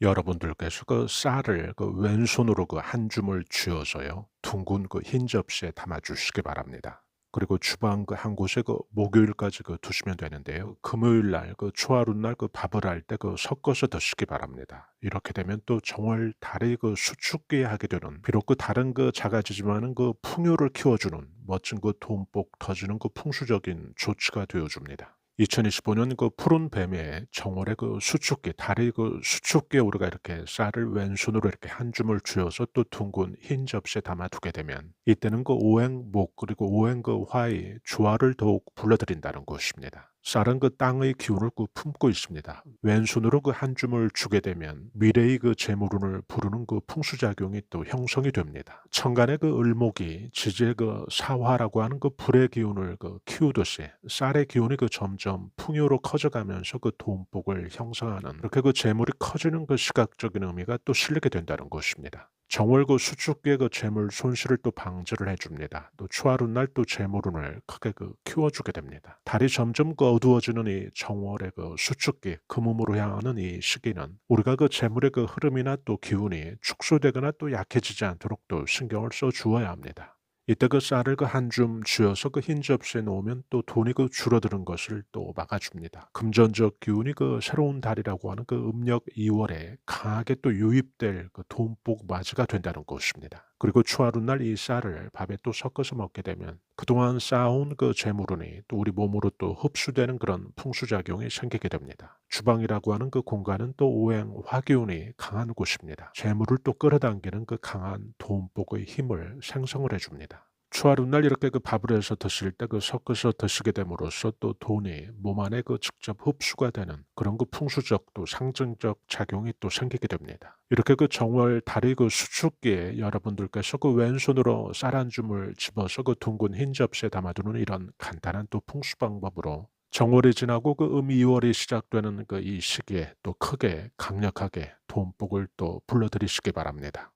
여러분들께서 그 쌀을 그 왼손으로 그 한 줌을 쥐어서요. 둥근 그 흰 접시에 담아 주시기 바랍니다. 그리고 주방 그 한 곳에 그 목요일까지 그 두시면 되는데요. 금요일 날 그 초하루 날 그 밥을 할 때 그 섞어서 드시기 바랍니다. 이렇게 되면 또 정월 달이 그 수축기에 하게 되는 비록 그 다른 그 작아지지만은 그 풍요를 키워주는 멋진 그 돈복 터지는 그 풍수적인 조치가 되어줍니다. 2025년 그 푸른 뱀의 정월의 그 수축기, 다리 그 수축기에 우리가 이렇게 쌀을 왼손으로 이렇게 한 줌을 쥐어서 또 둥근 흰 접시에 담아두게 되면 이때는 그 오행 목 그리고 오행 그 화의 조화를 더욱 불러들인다는 것입니다. 쌀은 그 땅의 기운을 그 품고 있습니다. 왼손으로 그 한 줌을 주게 되면 미래의 그 재물운을 부르는 그 풍수작용이 또 형성이 됩니다. 천간의 그 을목이 지지의 그 사화라고 하는 그 불의 기운을 그 키우듯이 쌀의 기운이 그 점점 풍요로 커져가면서 그 돈복을 형성하는 그렇게 그 재물이 커지는 그 시각적인 의미가 또 실리게 된다는 것입니다. 정월그 수축기의 그 재물 손실을 또 방지를 해줍니다. 또 추하룬 날또 재물운을 크게 그 키워주게 됩니다. 달이 점점 그 어두워지는 이 정월의 그 수축기, 금음으로 향하는 이 시기는 우리가 그 재물의 그 흐름이나 또 기운이 축소되거나 또 약해지지 않도록 또 신경을 써 주어야 합니다. 이때 그 쌀을 그 한줌 쥐어서 그 흰 접시에 놓으면 또 돈이 그 줄어드는 것을 또 막아줍니다. 금전적 기운이 그 새로운 달이라고 하는 그 음력 2월에 강하게 또 유입될 그 돈복 맞이가 된다는 것입니다. 그리고 추하루 날이 쌀을 밥에 또 섞어서 먹게 되면 그동안 쌓아온 그 재물운이 또 우리 몸으로 또 흡수되는 그런 풍수작용이 생기게 됩니다. 주방이라고 하는 그 공간은 또 오행 화기운이 강한 곳입니다. 재물을 또 끌어당기는 그 강한 돈복의 힘을 생성을 해줍니다. 추하룻날 이렇게 그 밥을 해서 드실 때 그 섞어서 드시게 됨으로써 또 돈이 몸 안에 그 직접 흡수가 되는 그런 그 풍수적 또 상징적 작용이 또 생기게 됩니다. 이렇게 그 정월 달이 그 수축기에 여러분들께서 그 왼손으로 쌀 한 줌을 집어서 그 둥근 흰 접시에 담아두는 이런 간단한 또 풍수 방법으로 정월이 지나고 그 음 2월이 시작되는 그 이 시기에 또 크게 강력하게 돈복을 또 불러들이시기 바랍니다.